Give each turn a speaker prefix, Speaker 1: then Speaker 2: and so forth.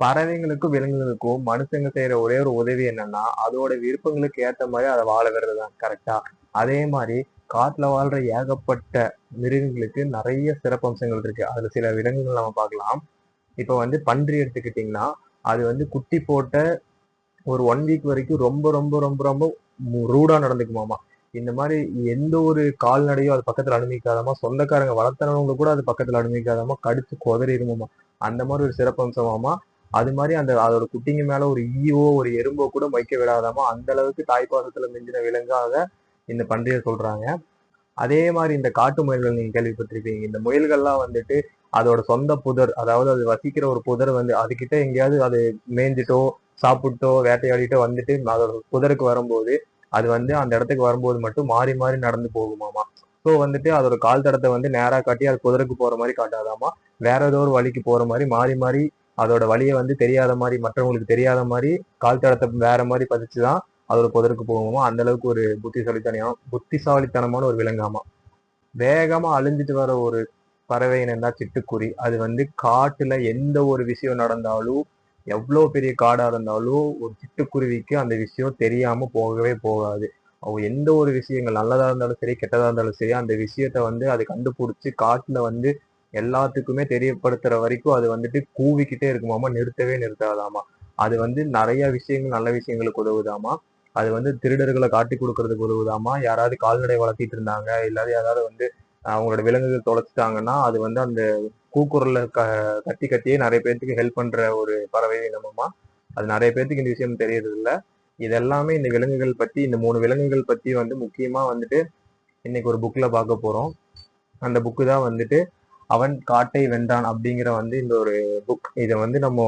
Speaker 1: பறவைங்களுக்கும் விலங்குகளுக்கும் மனுஷங்க செய்யற ஒரே ஒரு உதவி என்னன்னா அதோட விருப்பங்களுக்கு ஏத்த மாதிரி அதை வாழ விடுறதுதான் கரெக்டா அதே மாதிரி காட்டுல வாழ்ற ஏகப்பட்ட மிருகங்களுக்கு நிறைய சிறப்பம்சங்கள் இருக்கு. அதுல சில விலங்குகள் நம்ம பார்க்கலாம். இப்ப வந்து பன்றி எடுத்துக்கிட்டிங்கன்னா அது வந்து குட்டி போட்ட ஒரு ஒன் வீக் வரைக்கும் ரொம்ப ரொம்ப ரொம்ப ரொம்ப ரூடா நடந்துக்குமாமா? இந்த மாதிரி எந்த ஒரு கால்நடையும் அது பக்கத்துல அனுமதிக்காதாமா சொந்தக்காரங்க வளர்த்துறவங்க கூட அது பக்கத்துல அனுமதிக்காதாமா கடிச்சு குதறிடுமாமா அந்த மாதிரி ஒரு சிறப்பம்சமாமா? அது மாதிரி அந்த அதோட குட்டிங்க மேல ஒரு ஈவோ ஒரு எறும்போ கூட வைக்க விடாதாமா அந்த அளவுக்கு தாய்ப்பாசத்துல மிஞ்சின விலங்காக இந்த பன்றியை சொல்றாங்க. அதே மாதிரி இந்த காட்டு முயல்கள் நீங்க கேள்விப்பட்டிருப்பீங்க. இந்த முயல்கள்லாம் வந்துட்டு அதோட சொந்த புதர் அதாவது அது வசிக்கிற ஒரு புதர் வந்து அதுகிட்ட எங்கேயாவது அது மேய்ஞ்சிட்டோ சாப்பிட்டோ வேட்டையாடிட்டோ வந்துட்டு அதோட புதருக்கு வரும்போது அது வந்து அந்த இடத்துக்கு வரும்போது மட்டும் மாறி மாறி நடந்து போகுமாமா. ஸோ வந்துட்டு அதோட கால் தடத்தை வந்து நேராக காட்டி அது குதிரைக்கு போற மாதிரி காட்டாதாமா வேற ஏதோ ஒரு வழிக்கு போற மாதிரி மாறி மாறி அதோட வழியை வந்து தெரியாத மாதிரி மற்றவங்களுக்கு தெரியாத மாதிரி கால் தடத்தை வேற மாதிரி பதிச்சுதான் அதோட புதருக்கு போகுமா அந்த அளவுக்கு ஒரு புத்திசாலித்தனம் புத்திசாலித்தனமான ஒரு விலங்காமா. வேகமா அழிஞ்சிட்டு வர ஒரு பறவை இனம் சிட்டுக்குருவி. அது வந்து காட்டுல எந்த ஒரு விஷயம் நடந்தாலும் எவ்வளோ பெரிய காடா இருந்தாலும் ஒரு சிட்டுக்குருவிக்கு அந்த விஷயம் தெரியாம போகவே போகாது. அவங்க எந்த ஒரு விஷயங்கள் நல்லதா இருந்தாலும் சரி கெட்டதா இருந்தாலும் சரி அந்த விஷயத்த வந்து அது கண்டுபிடிச்சி காட்டுல வந்து எல்லாத்துக்குமே தெரியப்படுத்துற வரைக்கும் அது வந்துட்டு கூவிக்கிட்டே இருக்குமாமா நிறுத்தவே நிறுத்தாதாமா அது வந்து நிறைய விஷயங்கள் நல்ல விஷயங்களுக்கு உதவுதாமா அது வந்து திருடர்களை காட்டி கொடுக்கறதுக்கு உதவுதாமா யாராவது கால்நடை வளர்த்திட்டு இருந்தாங்க இல்லாத யாராவது வந்து அவங்களோட விலங்குகள் தொலைச்சிட்டாங்கன்னா அது வந்து அந்த கூக்குரல்ல க கத்தி கத்தியே நிறைய பேர்த்துக்கு ஹெல்ப் பண்ற ஒரு பறவை இனமாமா அது நிறைய பேர்த்துக்கு இந்த விஷயம் தெரியறது இல்லை இதெல்லாமே இந்த விலங்குகள் பத்தி இந்த மூணு விலங்குகள் பத்தி வந்து முக்கியமா வந்துட்டு இன்னைக்கு ஒரு புக்ல பார்க்க போறோம். அந்த புக்கு தான் வந்துட்டு அவன் காட்டை வென்றான் அப்படிங்கிற வந்து இந்த ஒரு புக் இதை வந்து நம்ம